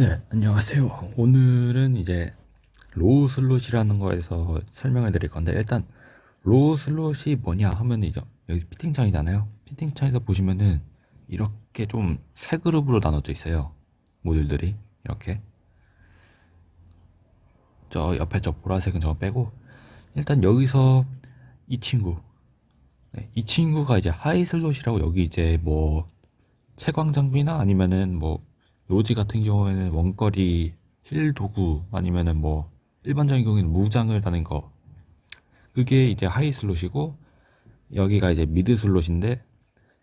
네, 안녕하세요. 오늘은 이제 로우 슬롯이라는 거에서 설명을 드릴 건데 일단 로우 슬롯이 뭐냐 하면 이제 여기 피팅창이잖아요. 피팅창에서 보시면은 이렇게 좀 세 그룹으로 나눠져 있어요. 모듈들이 이렇게 저 옆에 저 보라색은 저거 빼고 일단 여기서 이 친구 네, 이 친구가 이제 하이 슬롯이라고 여기 이제 뭐 채광 장비나 아니면은 뭐 로지 같은 경우에는 원거리 힐 도구 아니면은 뭐 일반적인 경우에는 무장을 다는 거. 그게 이제 하이 슬롯이고 여기가 이제 미드 슬롯인데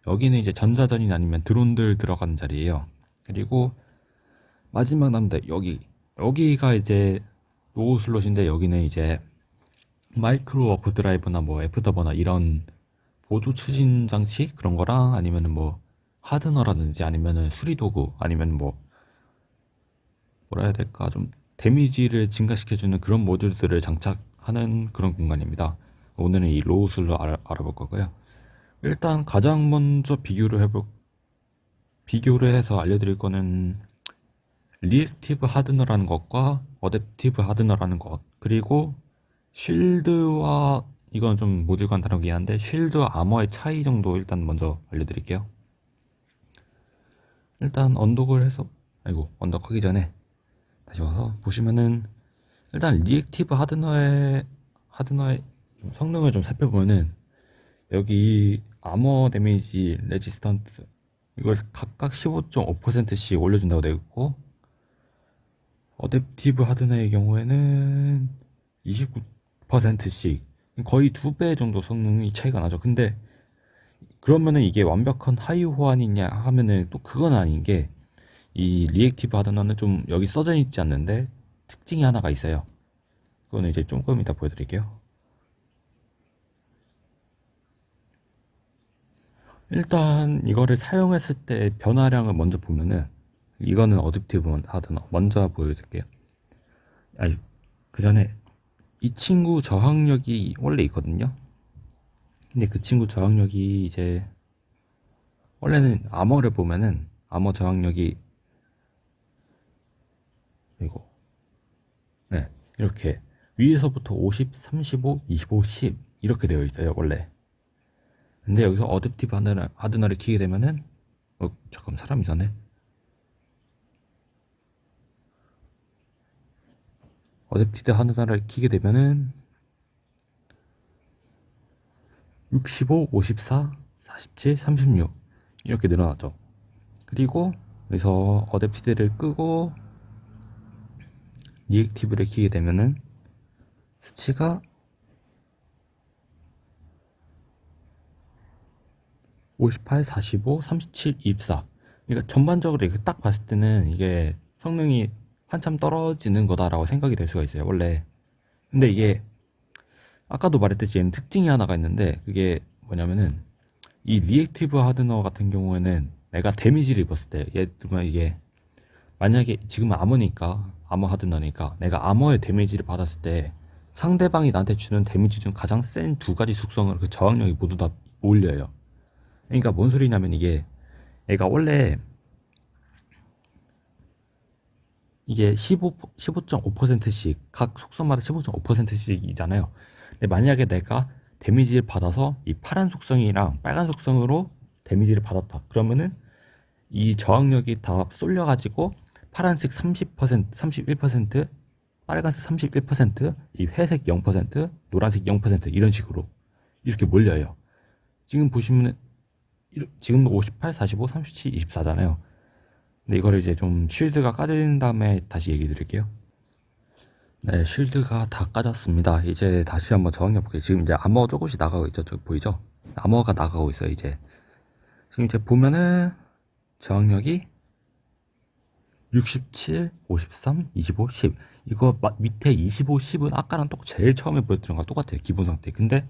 여기는 이제 전자전이 아니면 드론들 들어가는 자리예요. 그리고 마지막 남대 여기. 여기가 이제 로우 슬롯인데 여기는 이제 마이크로 워프 드라이브나 뭐 F더버나 이런 보조 추진 장치? 그런 거랑 아니면은 뭐 하드너라든지 아니면은 수리 도구 아니면 뭐 뭐라 해야 될까 좀 데미지를 증가시켜주는 그런 모듈들을 장착하는 그런 공간입니다. 오늘은 이 로우슬로 알아, 알아볼 거고요. 일단 가장 먼저 비교를 해볼 비교를 해서 알려드릴 거는 리액티브 하드너라는 것과 어댑티브 하드너라는 것 그리고 쉴드와 이건 좀 모듈간 다르긴 한데 쉴드와 아머의 차이 정도 일단 먼저 알려드릴게요. 일단 언덕을 해서 아이고 언덕하기 전에 다시 와서 보시면은 일단 리액티브 하드너의 하드너의 좀 성능을 좀 살펴보면은 여기 아머 데미지 레지스턴트 이걸 각각 15.5%씩 올려준다고 되어 있고 어댑티브 하드너의 경우에는 29%씩 거의 두 배 정도 성능이 차이가 나죠. 근데 그러면은 이게 완벽한 하이 호환이냐 하면은 또 그건 아닌 게 이 리액티브 하드너는 좀 여기 써져 있지 않는데 특징이 하나가 있어요. 그거는 이제 조금 이따 보여드릴게요. 일단 이거를 사용했을 때 변화량을 먼저 보면은 이거는 어댑티브 하드너 먼저 보여드릴게요. 아니 그 전에 이 친구 저항력이 원래 있거든요. 근데 그 친구 저항력이 이제 원래는 아머를 보면은 아머 저항력이 이거 네 이렇게 위에서부터 50, 35, 25, 10 이렇게 되어 있어요 원래. 근데 여기서 어댑티브 하드너, 하드너를 키게 되면은 어 잠깐 사람 이상네. 어댑티브 하드너를 키게 되면은 65, 54, 47, 36 이렇게 늘어나죠. 그리고 여기서 어댑티드를 끄고 리액티브를 키게 되면은 수치가 58, 45, 37, 24 그러니까 전반적으로 이렇게 딱 봤을 때는 이게 성능이 한참 떨어지는 거다라고 생각이 될 수가 있어요 원래. 근데 이게 아까도 말했듯이 얘는 특징이 하나가 있는데 그게 뭐냐면은 이 리액티브 하드너 같은 경우에는 내가 데미지를 입었을 때 예를 들면 이게 만약에 지금 아머니까 아머 하드너니까 내가 아머의 데미지를 받았을 때 상대방이 나한테 주는 데미지 중 가장 센 두 가지 숙성을 그 저항력이 모두 다 올려요 그러니까 뭔 소리냐면 이게 얘가 원래 이게 15, 15.5%씩 각 속성마다 15.5%씩이잖아요. 근데 만약에 내가 데미지를 받아서 이 파란 속성이랑 빨간 속성으로 데미지를 받았다. 그러면은 이 저항력이 다 쏠려가지고 파란색 30%, 31%, 빨간색 31%, 이 회색 0%, 노란색 0% 이런 식으로 이렇게 몰려요. 지금 보시면은 지금 58, 45, 37, 24잖아요. 근데 이거를 이제 좀 쉴드가 까진 다음에 다시 얘기 드릴게요. 네, 쉴드가 다 까졌습니다. 이제 다시 한번 저항해 볼게요. 지금 이제 아머 조금씩 나가고 있죠. 저 보이죠? 아머가 나가고 있어요, 이제. 지금 이제 보면은 저항력이 67, 53, 25, 10. 이거 밑에 25, 10은 아까랑 똑 제일 처음에 보여드린 거랑 똑같아요. 기본 상태. 근데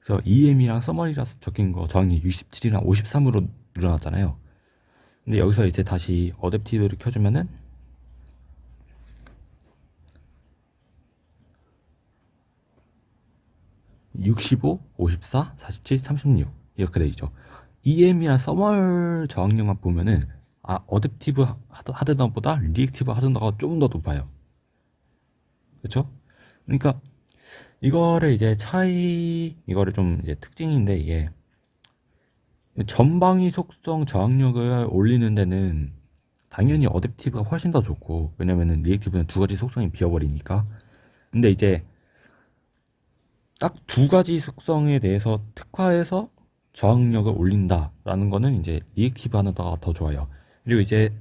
그래서 EM이랑 서머리라서 적힌 거 저항력 67이랑 53으로 늘어났잖아요. 근데 여기서 이제 다시 어댑티브를 켜주면은 65, 54, 47, 36 이렇게 되죠. EM이랑 서멀 저항력만 보면은 아, 어댑티브 하드, 하드너보다 리액티브 하드너가 좀 더 높아요. 그렇죠? 그러니까 이거를 이제 차이 이거를 좀 이제 특징인데 이게 전방위 속성 저항력을 올리는 데는 당연히 어댑티브가 훨씬 더 좋고 왜냐면은 리액티브는 두 가지 속성이 비어버리니까 근데 이제 딱 두 가지 속성에 대해서 특화해서 저항력을 올린다라는 거는 이제 리액티브 하나가 더 좋아요. 그리고 이제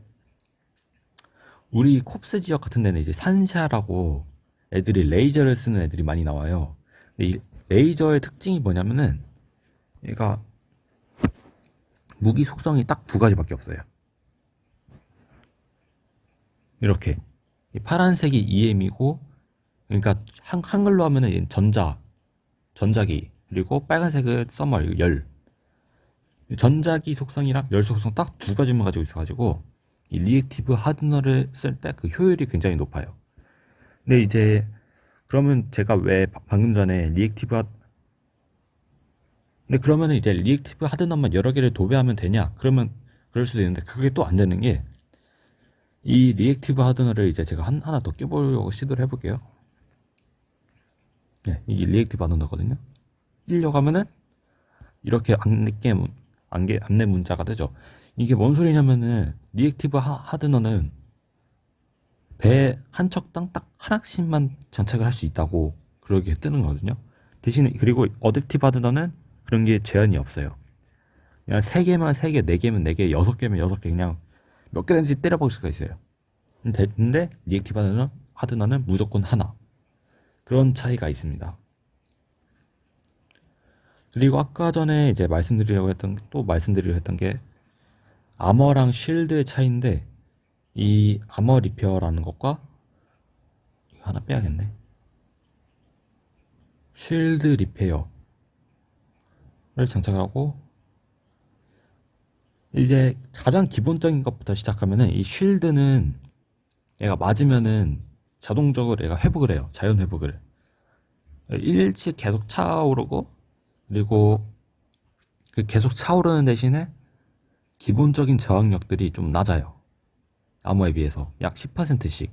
우리 콥스 지역 같은 데는 이제 산샤라고 애들이 레이저를 쓰는 애들이 많이 나와요. 근데 이 레이저의 특징이 뭐냐면은 얘가 무기 속성이 딱 두 가지밖에 없어요. 이렇게. 이 파란색이 EM이고 그러니까 한, 한글로 하면은 전자 전자기 그리고 빨간색은 써머 열 전자기 속성이랑 열 속성 딱 두 가지만 가지고 있어가지고 이 리액티브 하드너를 쓸 때 그 효율이 굉장히 높아요. 근데 이제 그러면 제가 왜 바- 방금 전에 리액티브 하... 근데 그러면은 이제 리액티브 하드너만 여러 개를 도배하면 되냐? 그러면 그럴 수도 있는데 그게 또 안 되는 게 이 리액티브 하드너를 이제 제가 한, 하나 더 껴보려고 시도를 해볼게요. 네, 이게 리액티브 하드너거든요. 끼려고 하면은 이렇게 안내 문, 안개, 안내 문자가 뜨죠. 이게 뭔 소리냐면은 리액티브 하, 하드너는 배 한 척당 딱 하나씩만 장착을 할 수 있다고 그렇게 뜨는 거거든요. 대신에 그리고 어댑티브 하드너는 그런 게 제한이 없어요. 그냥 세 개만 세 개, 네 개면 네 개, 여섯 개면 여섯 개 그냥 몇 개든지 때려박을 수가 있어요. 근데, 근데 리액티브 하드너, 하드너는 무조건 하나. 그런 차이가 있습니다. 그리고 아까 전에 이제 말씀드리려고 했던 또 말씀드리려고 했던 게 아머랑 쉴드의 차이인데 이 아머 리페어라는 것과 이거 하나 빼야겠네. 쉴드 리페어를 장착하고 이제 가장 기본적인 것부터 시작하면은 이 쉴드는 얘가 맞으면은 자동적으로 얘가 회복을 해요. 자연 회복을. 일찍 계속 차오르고 그리고 그 계속 차오르는 대신에 기본적인 저항력들이 좀 낮아요. 암호에 비해서 약 10%씩.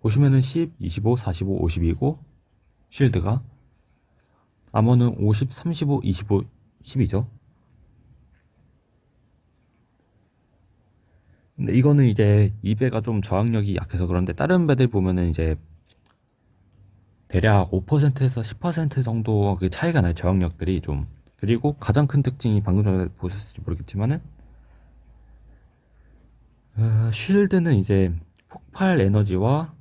보시면은 10, 25, 45, 50이고 쉴드가 암호는 50, 35, 25, 10이죠. 근데 이거는 이제 이 배가 좀 저항력이 약해서 그런데 다른 배들 보면은 이제 대략 5%에서 10% 정도 그 차이가 나요 저항력들이 좀. 그리고 가장 큰 특징이 방금 전에 보셨을지 모르겠지만은 어, 쉴드는 이제 폭발 에너지와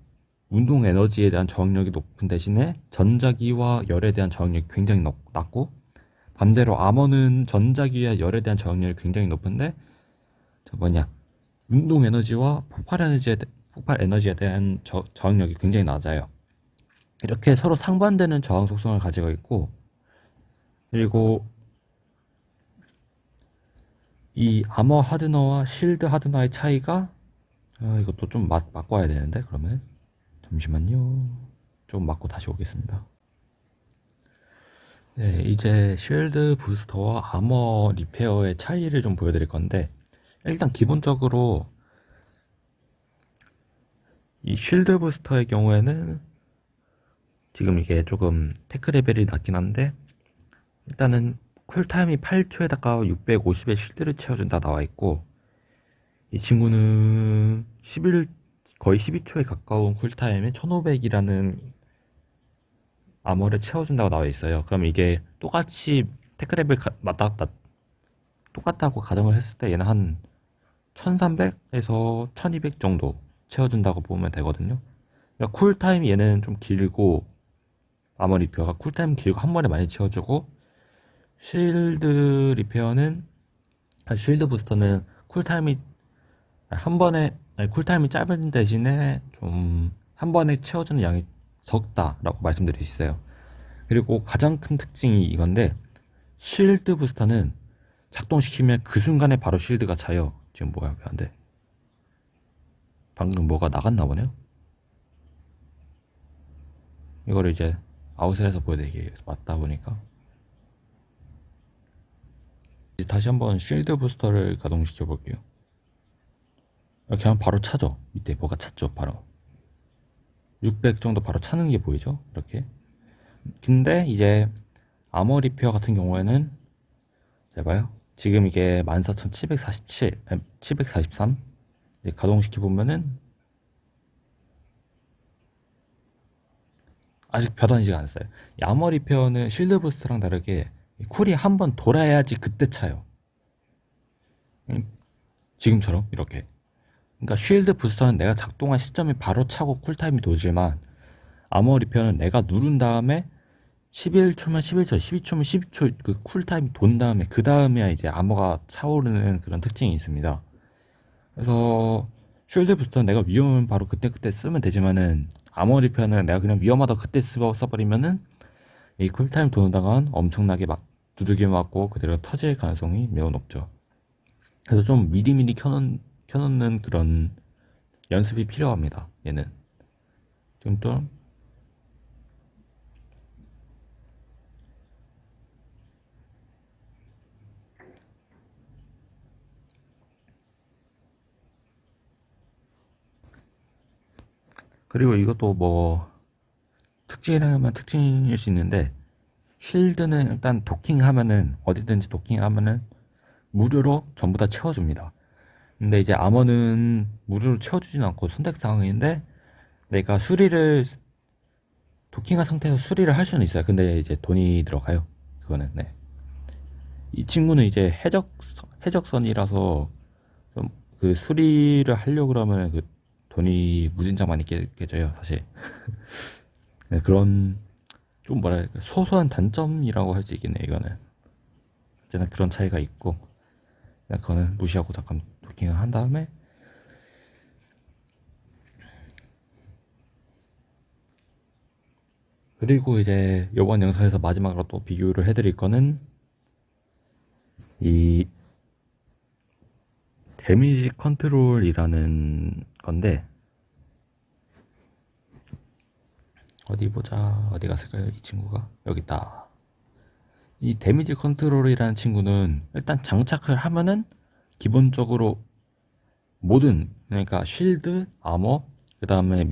운동 에너지에 대한 저항력이 높은 대신에 전자기와 열에 대한 저항력이 굉장히 높, 낮고 반대로 아머는 전자기와 열에 대한 저항력이 굉장히 높은데 저 뭐냐 운동 에너지와 폭발 에너지에 대- 폭발 에너지에 대한 저, 저항력이 굉장히 낮아요. 이렇게 서로 상반되는 저항 속성을 가지고 있고 그리고 이 아머 하드너와 실드 하드너의 차이가 아, 이것도 좀 맞, 바꿔야 되는데 그러면 잠시만요. 좀 맞고 다시 오겠습니다. 네, 이제 쉴드 부스터와 아머 리페어의 차이를 좀 보여드릴 건데 일단 기본적으로 이 쉴드 부스터의 경우에는 지금 이게 조금 테크 레벨이 낮긴 한데 일단은 쿨타임이 8초에다가 650의 쉴드를 채워준다 나와 있고 이 친구는 11 거의 12초에 가까운 쿨타임에 1500이라는 아머를 채워준다고 나와 있어요. 그럼 이게 똑같이 테크 레벨 가- 맞다 맞 똑같다고 가정을 했을 때 얘는 한 1300에서 1200 정도 채워준다고 보면 되거든요. 그러니까 쿨타임이 얘는 좀 길고 아머 리페어가 쿨타임 길고 한 번에 많이 채워주고 쉴드 리페어는 아, 쉴드 부스터는 쿨타임이 한 번에 아니, 쿨타임이 짧은 대신에 좀 한 번에 채워주는 양이 적다라고 말씀드릴 수 있어요. 그리고 가장 큰 특징이 이건데 쉴드 부스터는 작동시키면 그 순간에 바로 쉴드가 차요. 지금 뭐야 왜 안 돼? 방금 뭐가 나갔나 보네요. 이거를 이제 아웃을 해서 보여드리겠습니다. 맞다 보니까 다시 한번 쉴드 부스터를 가동시켜 볼게요. 이렇게 하면 바로 차죠. 밑에 뭐가 찼죠, 바로. 600 정도 바로 차는 게 보이죠? 이렇게. 근데 이제 아머 리페어 같은 경우에는 잘 봐요. 지금 이게 14,747, 아니, 743 이제 가동시켜 보면은 아직 변환지가 않았어요. 이 아머 리페어는 실드 부스트랑 다르게 이 쿨이 한 번 돌아야지 그때 차요. 음, 지금처럼 이렇게. 그러니까 쉴드 부스터는 내가 작동한 시점이 바로 차고 쿨타임이 도지만 아머 리페어는 내가 누른 다음에 11초면 11초, 12초면 12초 그 쿨타임이 돈 다음에 그 다음에야 이제 아머가 차오르는 그런 특징이 있습니다. 그래서 쉴드 부스터는 내가 위험하면 바로 그때그때 쓰면 되지만은 아머 리페어는 내가 그냥 위험하다 그때 써- 써버리면은 이 쿨타임 도는 동안 엄청나게 막 두들겨 맞고 그대로 터질 가능성이 매우 높죠. 그래서 좀 미리미리 켜놓, 켜놓는 그런 연습이 필요합니다. 얘는. 지금 좀 그리고 이것도 뭐 특징이라면 특징일 수 있는데 쉴드는 일단 도킹하면은 어디든지 도킹하면은 무료로 전부 다 채워줍니다. 근데 이제 아머는 무료로 채워주진 않고 선택 사항인데 내가 수리를 도킹한 상태에서 수리를 할 수는 있어요. 근데 이제 돈이 들어가요. 그거는 네. 이 친구는 이제 해적 해적선이라서 좀 그 수리를 하려고 그러면 그 돈이 무진장 많이 깨, 깨져요, 사실. 네, 그런 좀 뭐랄까 소소한 단점이라고 할 수 있겠네, 이거는. 어쨌든 그런 차이가 있고 그거는 무시하고 잠깐 도킹을 한 다음에 그리고 이제 이번 영상에서 마지막으로 또 비교를 해드릴 거는 이 데미지 컨트롤이라는 건데 어디 보자. 어디 갔을까요? 이 친구가? 여기 있다. 이 데미지 컨트롤이라는 친구는 일단 장착을 하면은 기본적으로 모든 그러니까 쉴드, 아머, 그 다음에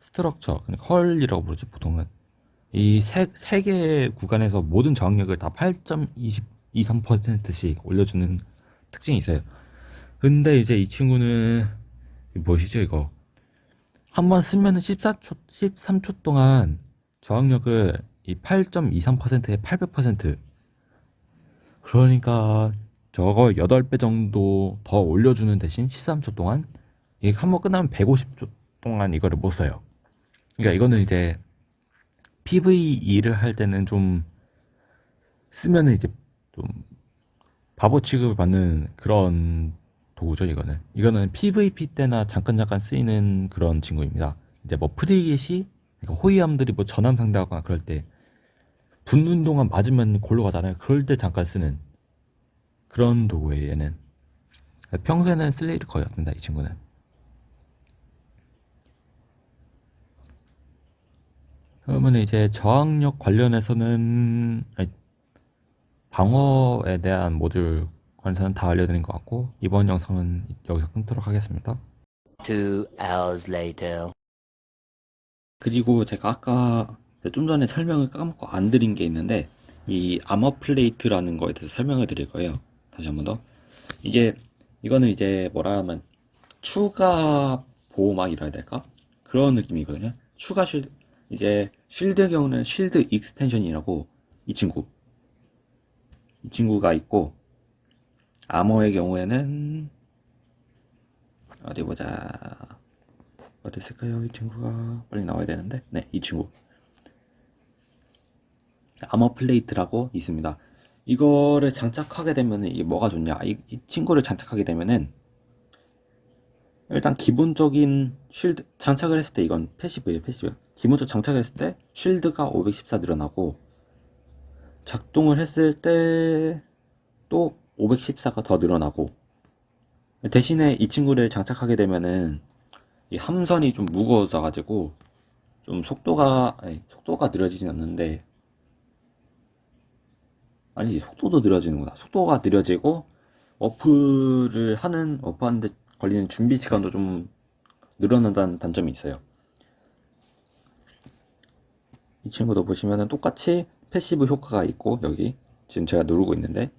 스트럭처, 그러니까 헐이라고 부르죠 보통은. 이세세 개의 구간에서 모든 저항력을 다 8.23%씩 올려주는 특징이 있어요. 근데 이제 이 친구는 뭐시죠 이거 한번 쓰면 은 14초, 13초 동안 저항력을 이 8.23%에 800% 그러니까 저거 8배 정도 더 올려주는 대신 13초 동안 이게 한 번 끝나면 150초 동안 이거를 못 써요. 그러니까 이거는 이제 PVE를 할 때는 좀 쓰면은 이제 좀 바보 취급을 받는 그런 도구죠, 이거는. 이거는 PVP 때나 잠깐 잠깐 쓰이는 그런 친구입니다. 이제 뭐 프리깃이 그러니까 호위함들이 뭐 전함 상대하거나 그럴 때 붙는 동안 맞으면 골로 가잖아요. 그럴 때 잠깐 쓰는 그런 도구예요, 얘는. 평소에는 쓸 일이 거의 없습니다, 이 친구는. 그러면 이제 저항력 관련해서는 방어에 대한 모듈 관련해서는 다 알려드린 것 같고 이번 영상은 여기서 끊도록 하겠습니다. Two hours later. 그리고 제가 아까 좀 전에 설명을 까먹고 안 드린 게 있는데 이 아머 플레이트라는 거에 대해서 설명을 드릴 거예요. 다시 한 번 더. 이게 이거는 이제 뭐라 하면 추가 보호막이라 해야 될까? 그런 느낌이거든요. 추가 쉴드 이제 쉴드의 경우는 쉴드 익스텐션이라고 이 친구 이 친구가 있고 아머의 경우에는 어디 보자 어디 있을까요? 이 친구가 빨리 나와야 되는데 네 이 친구 아머 플레이트라고 있습니다. 이거를 장착하게 되면은 이게 뭐가 좋냐? 이, 이 친구를 장착하게 되면은 일단 기본적인 쉴드 장착을 했을 때 이건 패시브예요, 패시브. 기본적으로 장착을 했을 때 쉴드가 514 늘어나고 작동을 했을 때 또 514가 더 늘어나고 대신에 이 친구를 장착하게 되면은 이 함선이 좀 무거워져 가지고 좀 속도가 아니, 속도가 느려지진 않는데 아니 속도도 느려지는구나 속도가 느려지고 어프를 하는 어프하는데 걸리는 준비 시간도 좀 늘어난다는 단점이 있어요. 이 친구도 보시면은 똑같이 패시브 효과가 있고 여기 지금 제가 누르고 있는데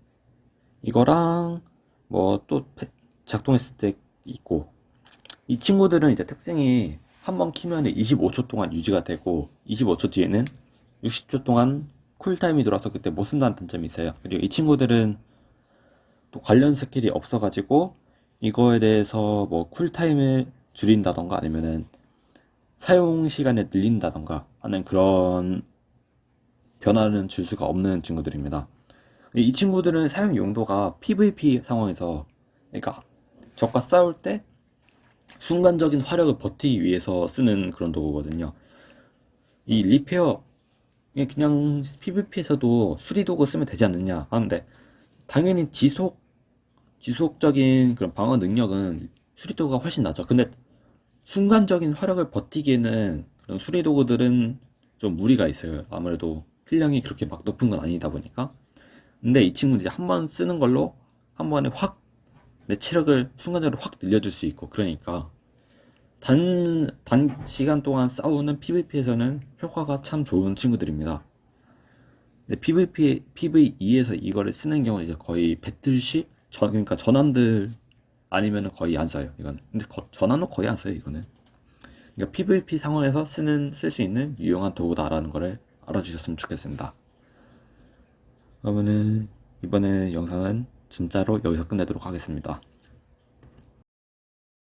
이거랑 뭐 또 작동했을 때 있고 이 친구들은 이제 특징이 한 번 키면 25초 동안 유지가 되고 25초 뒤에는 60초 동안 쿨타임이 들어와서 그때 못 쓴다는 단점이 있어요. 그리고 이 친구들은 또 관련 스킬이 없어가지고 이거에 대해서 뭐 쿨타임을 줄인다던가 아니면은 사용 시간을 늘린다던가 하는 그런 변화는 줄 수가 없는 친구들입니다. 이 친구들은 사용 용도가 PVP 상황에서 그러니까 적과 싸울 때 순간적인 화력을 버티기 위해서 쓰는 그런 도구거든요. 이 리페어 그냥 PVP에서도 수리 도구 쓰면 되지 않느냐 하는데 당연히 지속 지속적인 그런 방어 능력은 수리 도구가 훨씬 낫죠. 근데 순간적인 화력을 버티기에는 그런 수리 도구들은 좀 무리가 있어요. 아무래도 필량이 그렇게 막 높은 건 아니다 보니까. 근데 이 친구는 이제 한 번 쓰는 걸로 한 번에 확 내 체력을 순간적으로 확 늘려줄 수 있고 그러니까 단, 단 시간 동안 싸우는 PVP에서는 효과가 참 좋은 친구들입니다. 근데 PVP, PVE에서 이거를 쓰는 경우는 이제 거의 배틀시? 전, 그러니까 전함들 아니면은 거의 안 써요, 이거는. 근데 거- 전함은 거의 안 써요, 이거는. 그러니까 PVP 상황에서 쓰는, 쓸 수 있는 유용한 도구다라는 거를 알아주셨으면 좋겠습니다. 그러면은 이번에 영상은 진짜로 여기서 끝내도록 하겠습니다.